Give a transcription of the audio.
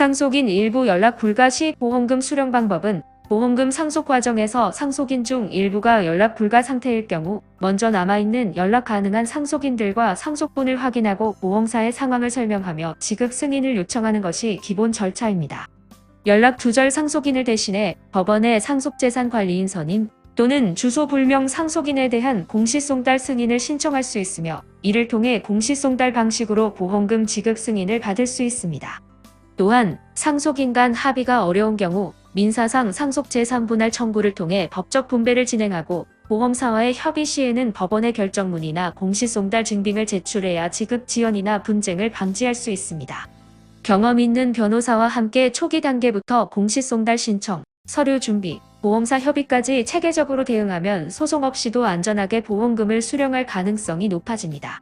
상속인 일부 연락 불가 시 보험금 수령 방법은 보험금 상속 과정에서 상속인 중 일부가 연락 불가 상태일 경우 먼저 남아있는 연락 가능한 상속인들과 상속분을 확인하고 보험사의 상황을 설명하며 지급 승인을 요청하는 것이 기본 절차입니다. 연락 두절 상속인을 대신해 법원의 상속재산관리인 선임 또는 주소 불명 상속인에 대한 공시송달 승인을 신청할 수 있으며 이를 통해 공시송달 방식으로 보험금 지급 승인을 받을 수 있습니다. 또한 상속인 간 합의가 어려운 경우 민사상 상속재산분할 청구를 통해 법적 분배를 진행하고 보험사와의 협의 시에는 법원의 결정문이나 공시송달 증빙을 제출해야 지급 지연이나 분쟁을 방지할 수 있습니다. 경험 있는 변호사와 함께 초기 단계부터 공시송달 신청, 서류 준비, 보험사 협의까지 체계적으로 대응하면 소송 없이도 안전하게 보험금을 수령할 가능성이 높아집니다.